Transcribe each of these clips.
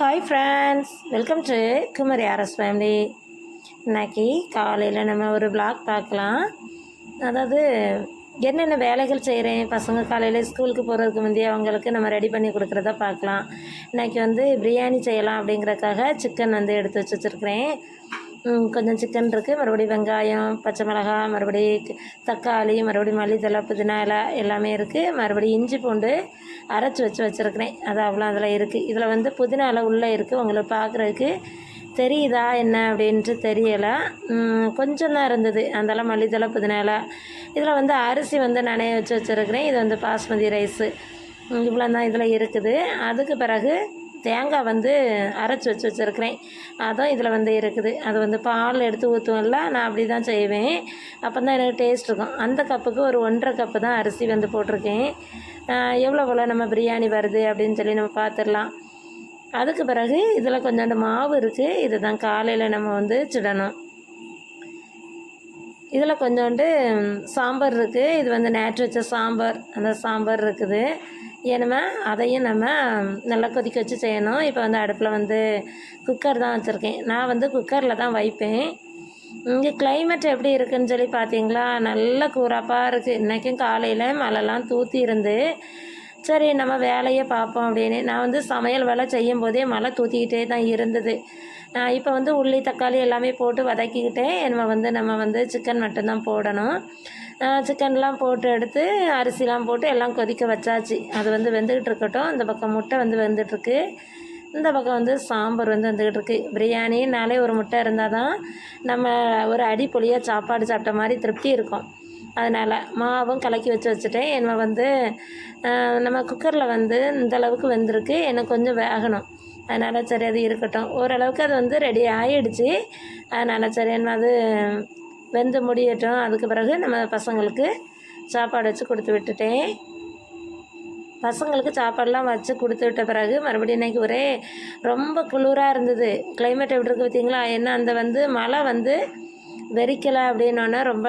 Hi friends welcome to Kumari RS family இன்னைக்கு காலையில் நம்ம ஒரு பிளாக் பார்க்கலாம். அதாவது என்னென்ன வேலைகள் செய்கிறேன் பசங்க காலையில் ஸ்கூலுக்கு போகிறதுக்கு முந்தைய அவங்களுக்கு நம்ம ரெடி பண்ணி கொடுக்குறத பார்க்கலாம். இன்னைக்கு வந்து பிரியாணி செய்யலாம் அப்படிங்கிறதுக்காக சிக்கன் வந்து எடுத்து வச்சு வச்சுருக்கிறேன். கொஞ்சம் சிக்கன் இருக்குது மறுபடியும் வெங்காயம் பச்சை மிளகாய் மறுபடியும் தக்காளி மறுபடியும் மல்லித்தலை புதினா இலை எல்லாமே இருக்குது மறுபடியும் இஞ்சி பூண்டு அரைச்சி வச்சு வச்சுருக்கிறேன். அது அவ்வளோ அதில் இருக்குது இதில் வந்து புதினா இலை உள்ளே இருக்குது உங்களுக்கு பார்க்குறதுக்கு தெரியுதா என்ன அப்படின்ட்டு தெரியலை. கொஞ்சம் தான் இருந்தது. அதெல்லாம் மல்லித்தலை புதினா இலை. இதில் வந்து அரிசி வந்து நனைய வச்சு வச்சுருக்கிறேன். இது வந்து பாஸ்மதி ரைஸு. இவ்வளோ தான் இதில் இருக்குது. அதுக்கு பிறகு தேங்காய் வந்து அரைச்சி வச்சு வச்சுருக்கிறேன். அதுவும் இதில் வந்து இருக்குது. அது வந்து பால் எடுத்து ஊற்றுவோம்ல நான் அப்படி தான் செய்வேன். அப்போ தான் எனக்கு டேஸ்ட் இருக்கும். அந்த கப்புக்கு ஒரு ஒன்றரை கப்பு தான் அரிசி வந்து போட்டிருக்கேன். எவ்வளோ எவ்வளோ நம்ம பிரியாணி வருது அப்படின்னு சொல்லி நம்ம பார்த்துடலாம் அதுக்கு பிறகு இதில் கொஞ்சோண்டு மாவு இருக்குது இது தான் காலையில் நம்ம வந்து சுடணும். இதில் கொஞ்சோண்டு சாம்பார் இருக்குது இது வந்து நேற்று வச்ச சாம்பார். அந்த சாம்பார் இருக்குது. ஏன்னா அதையும் நம்ம நல்லா கொதிக்க வச்சு செய்யணும். இப்போ வந்து அடுப்பில் வந்து குக்கர் தான் வச்சுருக்கேன். நான் வந்து குக்கரில் தான் வைப்பேன். இங்கே கிளைமேட் எப்படி இருக்குன்னு சொல்லி பார்த்தீங்களா நல்ல கூறாப்பாக இருக்குது இன்றைக்கும் காலையில் மழைலாம் தூத்தி இருந்து சரி நம்ம வேலையை பார்ப்போம் அப்படின்னு. நான் வந்து சமையல் வேலை செய்யும் போதே மழை தூத்திக்கிட்டே தான் இருந்தது. நான் இப்போ வந்து உள்ளி தக்காளி எல்லாமே போட்டு வதக்கிக்கிட்டே நம்ம வந்து நம்ம வந்து சிக்கன் மட்டும்தான் போடணும். சிக்கன்லாம் போட்டு எடுத்து அரிசிலாம் போட்டு எல்லாம் கொதிக்க வச்சாச்சு. அது வந்து வெந்துக்கிட்டு இருக்கட்டும். இந்த பக்கம் முட்டை வந்து வெந்துட்டுருக்கு. இந்த பக்கம் வந்து சாம்பார் வந்து வந்துக்கிட்டு இருக்கு பிரியாணினாலே ஒரு முட்டை இருந்தால் தான் நம்ம ஒரு அடி பொலியாக சாப்பாடு சாப்பிட்ட மாதிரி திருப்தி இருக்கும். அதனால் மாவும் கலக்கி வச்சு வச்சுட்டேன். என்னை வந்து நம்ம குக்கரில் வந்து இந்த அளவுக்கு வெந்திருக்கு. எனக்கு கொஞ்சம் வேகணும். அதனால் சரி அது இருக்கட்டும். ஓரளவுக்கு அது வந்து ரெடி ஆகிடுச்சு அதனால் சரி என்ன அது வெந்து முடியட்டும். அதுக்கு பிறகு நம்ம பசங்களுக்கு சாப்பாடு வச்சு கொடுத்து விட்டுட்டேன். பசங்களுக்கு சாப்பாடெலாம் வச்சு கொடுத்து விட்ட பிறகு மறுபடியும் இன்னைக்கு ஒரே ரொம்ப குளிராக இருந்தது. கிளைமேட் எப்படி இருக்குது பார்த்தீங்களா? என்ன அந்த வந்து மழை வந்து வெறிக்கலை அப்படின்னோடனே ரொம்ப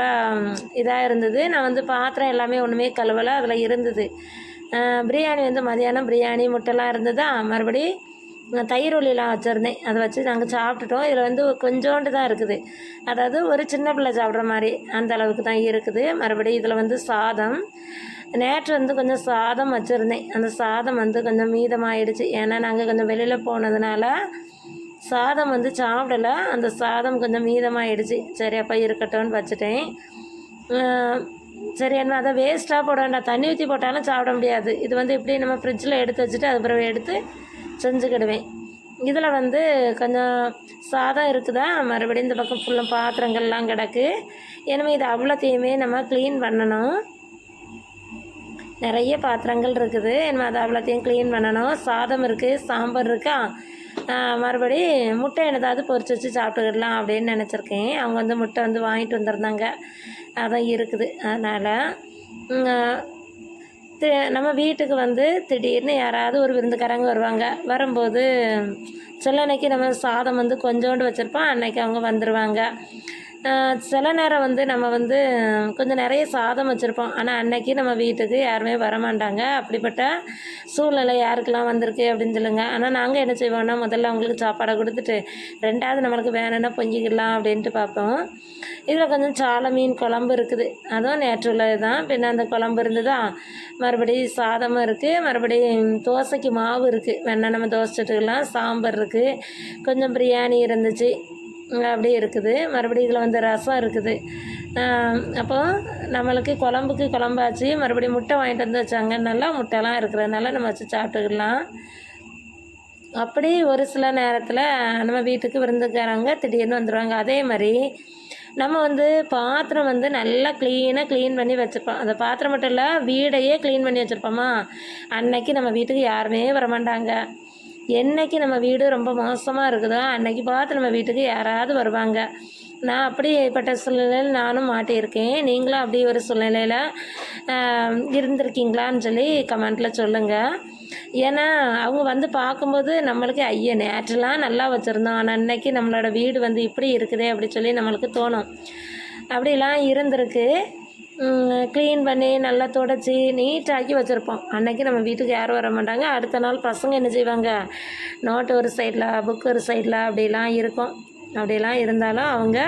இதாக இருந்தது. நான் வந்து பாத்திரம் எல்லாமே ஒன்றுமே கழுவலை அதில் இருந்தது. பிரியாணி வந்து மதியானம் பிரியாணி முட்டைலாம் இருந்ததா? மறுபடி தயிர் ஒலிலாம் வச்சுருந்தேன். அதை வச்சு நாங்கள் சாப்பிட்டுட்டோம். இதில் வந்து கொஞ்சோண்டு தான் இருக்குது. அதாவது ஒரு சின்ன பிள்ளை சாப்பிட்ற மாதிரி அந்த அளவுக்கு தான் இருக்குது. மறுபடியும் இதில் வந்து சாதம். நேற்று வந்து கொஞ்சம் சாதம் வச்சுருந்தேன். அந்த சாதம் வந்து கொஞ்சம் மீதமாயிடுச்சு. ஏன்னா நாங்கள் கொஞ்சம் வெளியில் போனதுனால சாதம் வந்து சாப்பிடல. அந்த சாதம் கொஞ்சம் மீதமாயிடுச்சு. சரி அப்போ இருக்கட்டும்னு வச்சுட்டேன். சரி என்ன அதை வேஸ்ட்டாக போட வேண்டாம். தண்ணி ஊற்றி போட்டாலும் சாப்பிட முடியாது. இது வந்து இப்படி நம்ம ஃப்ரிட்ஜில் எடுத்து வச்சுட்டு அது பிறகு எடுத்து செஞ்சுக்கிடுவேன். இதில் வந்து கொஞ்சம் சாதம் இருக்குதா? மறுபடியும் இந்த பக்கம் ஃபுல்லாக பாத்திரங்கள்லாம் கிடக்கு. எனவே இது அவ்வளோத்தையுமே நம்ம க்ளீன் பண்ணணும். நிறைய பாத்திரங்கள் இருக்குது. நம்ம அதை அவ்வளோத்தையும் க்ளீன் பண்ணணும். சாதம் இருக்குது சாம்பார் இருக்கா? மறுபடி முட்டை என்னதாவது பொறிச்சு வச்சு சாப்பிட்டுக்கிடலாம் அப்படின்னு நினச்சிருக்கேன். அவங்க வந்து முட்டை வந்து வாங்கிட்டு வந்திருந்தாங்க. அதான் இருக்குது. அதனால் நம்ம வீட்டுக்கு வந்து திடீர்னு யாராவது ஒரு விருந்துக்காரங்க வருவாங்க. வரும்போது சில அன்னைக்கு நம்ம சாதம் வந்து கொஞ்சோண்டு வச்சுருப்போம். அன்னைக்கு அவங்க வந்துடுவாங்க சில நேரம் வந்து நம்ம வந்து கொஞ்சம் நிறைய சாதம் வச்சுருப்போம். ஆனால் அன்னைக்கு நம்ம வீட்டுக்கு யாருமே வரமாட்டாங்க அப்படிப்பட்ட சூழ்நிலை யாருக்கெல்லாம் வந்திருக்கு அப்படின்னு சொல்லுங்க. ஆனால் நாங்கள் என்ன செய்வோம்னா முதல்ல அவங்களுக்கு சாப்பாடை கொடுத்துட்டு ரெண்டாவது நம்மளுக்கு வேணும்னா பொங்கிக்கலாம் அப்படின்ட்டு பார்ப்போம். இதில் கொஞ்சம் சால மீன் குழம்பு இருக்குது. அதுவும் நேற்று உள்ளது தான் பின்ன அந்த குழம்பு இருந்ததா மறுபடியும் சாதமும் இருக்குது மறுபடியும் தோசைக்கு மாவு இருக்குது வேணா நம்ம தோசை சாம்பார் இருக்குது கொஞ்சம் பிரியாணி இருந்துச்சு. அப்படியே இருக்குது. மறுபடியும் இதில் வந்து ரசம் இருக்குது. அப்போ நம்மளுக்கு குழம்புக்கு குழம்பாச்சு. மறுபடியும் முட்டை வாங்கிட்டு வந்து வச்சாங்க. நல்லா முட்டைலாம் இருக்கிறதுனால நம்ம வச்சு சாப்பிட்டுக்கலாம். அப்படி ஒரு சில நேரத்தில் நம்ம வீட்டுக்கு விருந்துக்காரங்க திடீர்னு வந்துடுவாங்க அதே மாதிரி நம்ம வந்து பாத்திரம் வந்து நல்லா க்ளீனாக க்ளீன் பண்ணி வச்சுருப்போம். அந்த பாத்திரம் மட்டும் இல்லை வீடையே க்ளீன் பண்ணி வச்சுருப்போமா? அன்னைக்கு நம்ம வீட்டுக்கு யாருமே வரமாட்டாங்க. என்னைக்கு நம்ம வீடு ரொம்ப மோசமாக இருக்குதோ அன்னைக்கு பார்த்து நம்ம வீட்டுக்கு யாராவது வருவாங்க. நான் அப்படிப்பட்ட சூழ்நிலையில் நானும் மாட்டியிருக்கேன். நீங்களும் அப்படி ஒரு சூழ்நிலையில் இருந்திருக்கீங்களான்னு சொல்லி கமெண்ட்டில் சொல்லுங்கள் ஏன்னா அவங்க வந்து பார்க்கும்போது நம்மளுக்கு ஐயா நேற்றுலாம் நல்லா வச்சுருந்தோம். ஆனால் அன்னைக்கு நம்மளோட வீடு வந்து இப்படி இருக்குதே அப்படி சொல்லி நம்மளுக்கு தோணும். அப்படிலாம் இருந்திருக்கு. க்ளீன் பண்ணி நல்லா தொடச்சி நீட்டாக்கி வச்சுருப்போம். அன்றைக்கி நம்ம வீட்டுக்கு யாரும் வர மாட்டாங்க. அடுத்த நாள் பசங்க என்ன செய்வாங்க? நோட்டு ஒரு சைடில் புக்கு ஒரு சைடில் அப்படிலாம் இருக்கும். அப்படிலாம் இருந்தாலும் அவங்க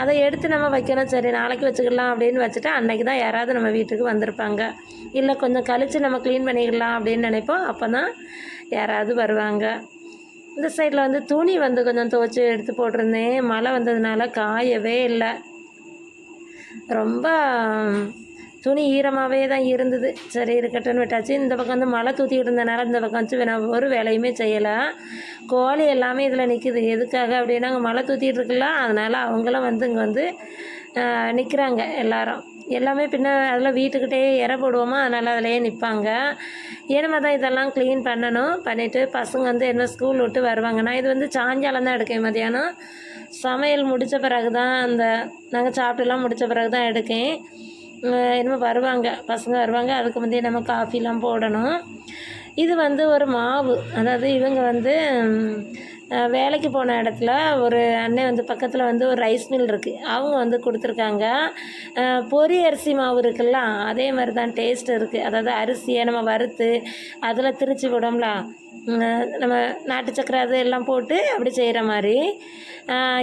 அதை எடுத்து நம்ம வைக்கணும். சரி நாளைக்கு வச்சுக்கலாம் அப்படின்னு வச்சுட்டு அன்றைக்கி தான் யாராவது நம்ம வீட்டுக்கு வந்திருப்பாங்க. இல்லை கொஞ்சம் கழித்து நம்ம க்ளீன் பண்ணிக்கலாம் அப்படின்னு நினைப்போம். அப்போ தான் யாராவது வருவாங்க. இந்த சைடில் வந்து துணி வந்து கொஞ்சம் துவைச்சி எடுத்து போட்டிருந்தேன். மழை வந்ததுனால காயவே இல்லை. ரொம்ப துணி ஈரமாகவே தான் இருந்தது. சரி இருக்கட்டும்னு விட்டாச்சு. இந்த பக்கம் வந்து மழை தூத்திக்கிட்டு இருந்தனால இந்த பக்கம் வச்சு நான் ஒரு வேலையுமே செய்யலை. கோழி எல்லாமே இதில் நிற்குது எதுக்காக அப்படின்னா அங்கே மழை தூத்திட்டு இருக்கலாம் அதனால் அவங்களும் வந்து இங்கே வந்து நிற்கிறாங்க எல்லாரும். எல்லாமே பின்ன அதில் வீட்டுக்கிட்டே இற போடுவோமா? அதனால் அதிலேயே நிற்பாங்க ஏனமா தான் இதெல்லாம் க்ளீன் பண்ணணும். பண்ணிவிட்டு பசங்க வந்து என்ன ஸ்கூல் விட்டு வருவாங்க. நான் இது வந்து சாயங்காலம் தான் எடுக்கேன் மதியானம் சமையல் முடித்த பிறகு தான் அந்த நாங்கள் சாப்பிட்டுலாம் முடித்த பிறகு தான் எடுக்கேன் என்னமோ வருவாங்க பசங்க வருவாங்க அதுக்கு முந்தைய நம்ம காஃபிலாம் போடணும். இது வந்து ஒரு மாவு அதாவது இவங்க வந்து வேலைக்கு போன இடத்துல ஒரு அண்ணன் வந்து பக்கத்தில் வந்து ஒரு ரைஸ் மில் இருக்குது அவங்க வந்து கொடுத்துருக்காங்க. பொரி அரிசி மாவு இருக்குல்ல அதே மாதிரி தான் டேஸ்ட் இருக்குது அதாவது அரிசியை நம்ம வறுத்து அதில் திரிச்சு விடோம்ல நம்ம நாட்டு சக்கரை அது எல்லாம் போட்டு அப்படி செய்கிற மாதிரி.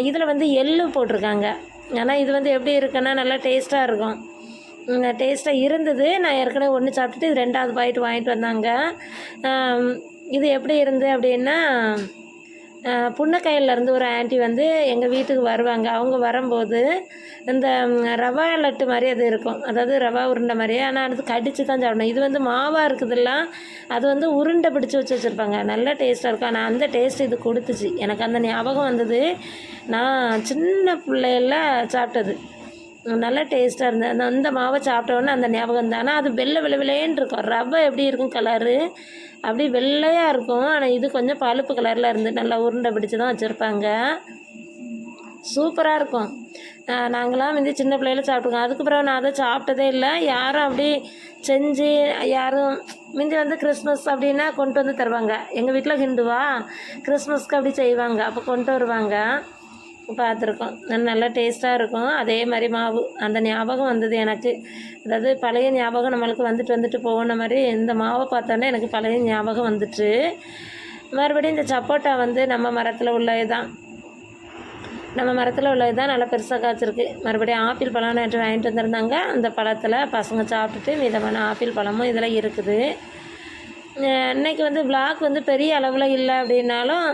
இதில் வந்து எள்ளு போட்டிருக்காங்க. ஆனால் இது வந்து எப்படி இருக்குன்னா நல்லா டேஸ்ட்டாக இருக்கும். டேஸ்ட்டாக இருந்தது. நான் ஏற்கனவே ஒன்று சாப்பிட்டுட்டு இது ரெண்டாவது பாயிண்ட் வாங்கிட்டு வந்தாங்க. இது எப்படி இருந்து அப்படின்னா புன்னக்கையிலேருந்து ஒரு ஆண்டி வந்து எங்கள் வீட்டுக்கு வருவாங்க. அவங்க வரும்போது இந்த ரவா லட்டு மாதிரி அது இருக்கும். அதாவது ரவா உருண்டை மாதிரியே. ஆனால் அது கடிச்சு தான் சாப்பிடணும். இது வந்து மாவாக இருக்குதுல்ல அது வந்து உருண்டை பிடிச்சி வச்சு வச்சுருப்பாங்க. நல்ல டேஸ்ட்டாக இருக்கும். ஆனால் அந்த டேஸ்ட் இது கொடுத்துச்சு. எனக்கு அந்த ஞாபகம் வந்தது. நான் சின்ன பிள்ளையில சாப்பிட்டது. நல்லா டேஸ்ட்டாக இருந்தது. அந்த அந்த மாவை சாப்பிட்டோன்னே அந்த ஞாபகம் தான் ஆனால் அது வெள்ளை வெள்ளை வெள்ளையேன்னு இருக்கும். ரவை எப்படி இருக்கும் கலரு அப்படி வெள்ளையாக இருக்கும். ஆனால் இது கொஞ்சம் பழுப்பு கலரில் இருந்து நல்லா உருண்டை பிடிச்சி தான் வச்சுருப்பாங்க. சூப்பராக இருக்கும். நாங்களாம் வந்து சின்ன பிள்ளையில சாப்பிட்டுருக்கோம். அதுக்கு பிறகு நான் அதை சாப்பிட்டதே இல்லை. யாரும் அப்படி செஞ்சு யாரும் முந்தி வந்து கிறிஸ்மஸ் அப்படின்னா கொண்டு வந்து தருவாங்க. எங்கள் வீட்டில் ஹிந்துவா கிறிஸ்மஸ்க்கு அப்படி செய்வாங்க. அப்போ கொண்டு வருவாங்க. பார்த்துருக்கோம். நல்லா டேஸ்ட்டாக இருக்கும். அதே மாதிரி மாவு. அந்த ஞாபகம் வந்தது எனக்கு. அதாவது பழைய ஞாபகம் நம்மளுக்கு வந்துட்டு வந்துட்டு போன மாதிரி இந்த மாவை பார்த்தோன்னே எனக்கு பழைய ஞாபகம் வந்துட்டு மறுபடியும் இந்த சப்போட்டா வந்து நம்ம மரத்தில் உள்ளது தான் நம்ம மரத்தில் உள்ளது தான் நல்லா பெருசாக காய்ச்சிருக்கு. மறுபடியும் ஆப்பிள் பழம் நேற்று வாங்கிட்டு வந்திருந்தாங்க. அந்த பழத்தில் பசங்க சாப்பிட்டுட்டு மீதமான ஆப்பிள் பழமும் இதெல்லாம் இருக்குது. அஹ் இன்னைக்கு வந்து vlog வந்து பெரிய அளவில் இல்லை அப்படின்னாலும்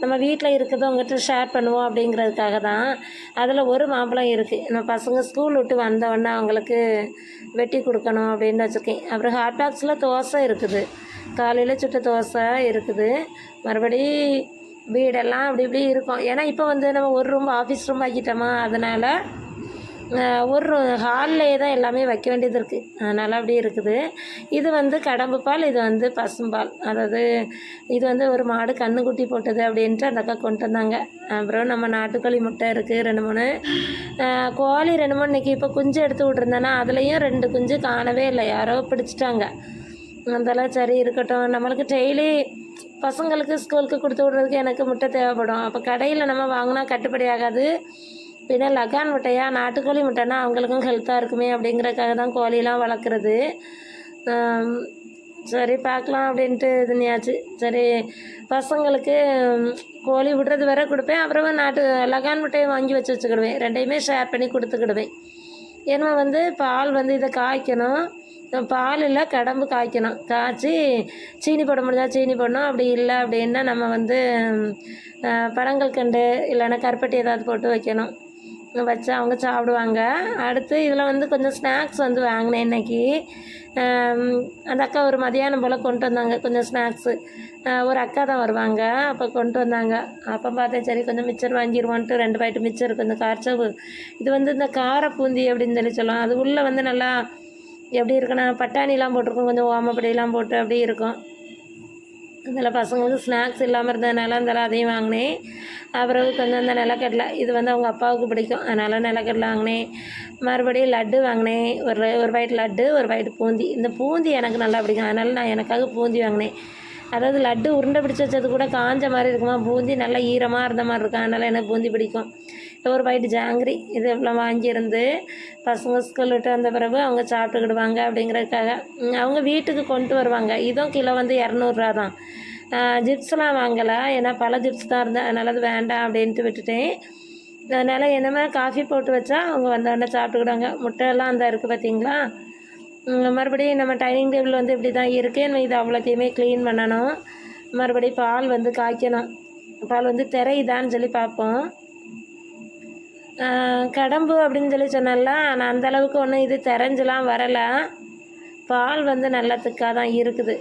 நம்ம வீட்டில் இருக்கிறத உங்கள்கிட்ட ஷேர் பண்ணுவோம் அப்படிங்கிறதுக்காக தான். அதில் ஒரு மாம்பழம் இருக்குது நம்ம பசங்க ஸ்கூல் விட்டு வந்த அவங்களுக்கு வெட்டி கொடுக்கணும் அப்படின்னு வச்சுருக்கேன். அப்புறம் ஹாட் பாக்ஸில் தோசை இருக்குது. காலையில் சுட்ட தோசை இருக்குது. மறுபடி வீடெல்லாம் அப்படி இப்படி இருக்கும். ஏன்னா இப்போ வந்து நம்ம ஒரு ரூம் ஆஃபீஸ் ரூம் ஆக்கிட்டோமா அதனால் ஒரு ஹால்லே தான் எல்லாமே வைக்க வேண்டியது இருக்குது அதனால் அப்படி இருக்குது. இது வந்து கடம்பு பால் இது வந்து பசும்பால் அதாவது இது வந்து ஒரு மாடு கண்ணுக்குட்டி போட்டது அப்படின்ட்டு அந்த அக்கா கொண்டு வந்தாங்க. அப்புறம் நம்ம நாட்டுக்கோழி முட்டை இருக்குது ரெண்டு மூணு. கோழி ரெண்டு மூணு இன்றைக்கி இப்போ குஞ்சு எடுத்து விட்ருந்தேன்னா அதுலேயும் ரெண்டு குஞ்சு காணவே இல்லை. யாரோ பிடிச்சிட்டாங்க. அதெல்லாம் சரி இருக்கட்டும். நம்மளுக்கு டெய்லி பசங்களுக்கு ஸ்கூலுக்கு கொடுத்து விட்றதுக்கு எனக்கு முட்டை தேவைப்படும். அப்போ கடையில் நம்ம வாங்கினா கட்டுப்படி ஆகாது. பின்ன லகான் முட்டையா நாட்டுக்கோழி முட்டைனா அவங்களுக்கும் ஹெல்த்தாக இருக்குமே அப்படிங்கிறதுக்காக தான் கோழிலாம் வளர்க்குறது. சரி பார்க்கலாம் அப்படின்ட்டு இதுனியாச்சு சரி பசங்களுக்கு கோழி விடுறது வர கொடுப்பேன். அப்புறமா நாட்டு லகான் முட்டையை வாங்கி வச்சு வச்சுக்கிடுவேன். ரெண்டையுமே ஷேர் பண்ணி கொடுத்துக்கிடுவேன். ஏன்னா வந்து பால் வந்து இதை காய்க்கணும். பால் இல்லை கடம்பு காய்க்கணும். காய்ச்சி சீனி போட முடிஞ்சால் சீனி போடணும். அப்படி இல்லை அப்படின்னா நம்ம வந்து அஹ், கண்டு இல்லைன்னா கருப்பட்டி ஏதாவது போட்டு வைக்கணும். வச்சு அவங்க சாப்பிடுவாங்க. அடுத்து இதில் வந்து கொஞ்சம் ஸ்நாக்ஸ் வந்து வாங்கினேன் இன்னைக்கு. அந்த அக்கா ஒரு மதியானம் போல் கொண்டு வந்தாங்க கொஞ்சம் ஸ்நாக்ஸு ஒரு அக்கா தான் வருவாங்க அப்போ கொண்டு வந்தாங்க. அப்போ பார்த்தேன் சரி கொஞ்சம் மிச்சர் வாங்கிடுவோன்ட்டு ரெண்டு பாக்கெட் மிச்சர் கொஞ்சம் காய்ச்சவு இது வந்து இந்த கார பூந்தி அப்படின்னு சொல்லி சொல்லுவோம் அது உள்ளே வந்து நல்லா எப்படி இருக்குன்னா பட்டாணிலாம் போட்டிருக்கும் கொஞ்சம் ஓமப்படியெல்லாம் போட்டு அப்படியே இருக்கும். அதில் பசங்களுக்கு ஸ்நாக்ஸ் இல்லாமல் இருந்ததுனால இருந்தாலும் அதையும் வாங்கினேன். அப்புறம் கொஞ்சம் அந்த நிலக்கடலை இது வந்து அவங்க அப்பாவுக்கு பிடிக்கும். அதனால் நிலக்கடலை வாங்கினேன். மறுபடியும் லட்டு வாங்கினேன். ஒரு ஒரு பாக்கெட் லட்டு ஒரு பாக்கெட் பூந்தி. இந்த பூந்தி எனக்கு நல்லா பிடிக்கும். அதனால் நான் எனக்காக பூந்தி வாங்கினேன். அதாவது லட்டு உருண்டை பிடிச்சி வச்சது கூட காஞ்ச மாதிரி இருக்குமா? பூந்தி நல்லா ஈரமாக இருந்த மாதிரி இருக்கும். அதனால் எனக்கு பூந்தி பிடிக்கும். ஒரு பாக்கெட் ஜாங்கிரி இது இவ்வளோ வாங்கியிருந்து பசங்க ஸ்கூல் விட்டு வந்த பிறகு அவங்க சாப்பிட்டுக்கிடுவாங்க அப்படிங்கிறதுக்காக. அவங்க வீட்டுக்கு கொண்டு வருவாங்க. இதுவும் கிலோ வந்து இரநூறுவா தான். ஜிப்ஸ்லாம் வாங்கலை. ஏன்னா பல ஜிப்ஸ் தான் இருந்தேன் அதனால் அது வேண்டாம் அப்படின்ட்டு விட்டுட்டேன். அதனால் என்னமே காஃபி போட்டு வச்சா அவங்க வந்தோடனே சாப்பிட்டுக்கிடுவாங்க. முட்டையெல்லாம் அந்த இருக்குது பார்த்தீங்களா மறுபடியும் நம்ம டைனிங் டேபிள் வந்து இப்படி தான் இருக்குது நம்ம இது அவ்வளோத்தையுமே க்ளீன் பண்ணணும். மறுபடியும் பால் வந்து காய்க்கணும். பால் வந்து திரையுதான்னு சொல்லி பார்ப்போம். கடம்பு அப்படின்னு சொல்லி சொன்னால நான் அந்தளவுக்கு ஒன்றும் இது தெரிஞ்செலாம் வரலை. பால் வந்து நல்லா திக்காக தான் இருக்குது.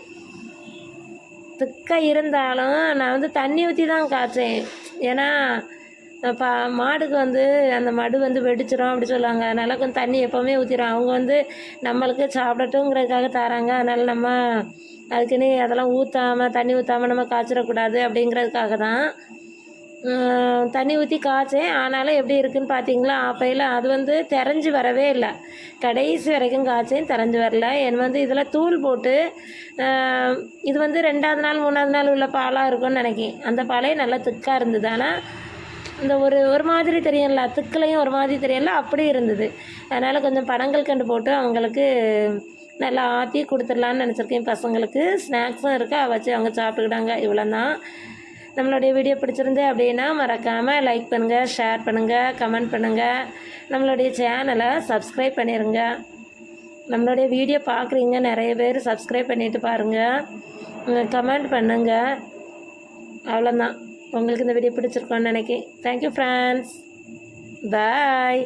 திக்காக இருந்தாலும் நான் வந்து தண்ணி ஊற்றி தான் காய்ச்சேன். ஏன்னா பா மாடுக்கு வந்து அந்த மடு வந்து வெடிச்சிரும் அப்படி சொல்லுவாங்க. அதனால் கொஞ்சம் தண்ணி எப்போவுமே ஊற்றிடும் அவங்க வந்து நம்மளுக்கு சாப்பிடட்டுங்கிறதுக்காக தராங்க. அதனால் நம்ம அதுக்குன்னு அதெல்லாம் ஊற்றாமல் தண்ணி ஊற்றாமல் நம்ம காய்ச்சிடக்கூடாது அப்படிங்கிறதுக்காக தான். தண்ணி ஊற்றி காய்ச்சேன். ஆனாலும் எப்படி இருக்குன்னு பார்த்தீங்களா ஆப்பையில் அது வந்து தெரிஞ்சு வரவே இல்லை. கடைசி வரைக்கும் காய்ச்சேன் தெரைஞ்சு வரல. என் வந்து இதில் தூள் போட்டு இது வந்து ரெண்டாவது நாள் மூணாவது நாள் உள்ள பாலாக இருக்கும்னு நினைக்கிறேன். அந்த பாலே நல்லா திக்காக இருந்தது. ஆனால் இந்த ஒரு ஒரு மாதிரி தெரியல. திக்குலையும் ஒரு மாதிரி தெரியல. அப்படி இருந்தது. அதனால் கொஞ்சம் படங்கள் கண்டு போட்டு அவங்களுக்கு நல்லா ஆற்றி கொடுத்துடலான்னு நினச்சிருக்கேன் பசங்களுக்கு. ஸ்நாக்ஸும் இருக்கா. வச்சு அவங்க சாப்பிட்டுக்கிட்டாங்க. இவ்வளோ தான் நம்மளுடைய வீடியோ பிடிச்சிருந்து அப்படின்னா மறக்காமல் லைக் பண்ணுங்கள் ஷேர் பண்ணுங்கள் கமெண்ட் பண்ணுங்கள் நம்மளுடைய சேனலை சப்ஸ்கிரைப் பண்ணிடுங்க நம்மளுடைய வீடியோ பார்க்குறீங்க நிறைய பேர் சப்ஸ்கிரைப் பண்ணிட்டு பாருங்கள் கமெண்ட் பண்ணுங்கள் அவ்வளோதான் உங்களுக்கு இந்த வீடியோ பிடிச்சிருக்கோன்னு நினைக்கிறேன். Thank you friends bye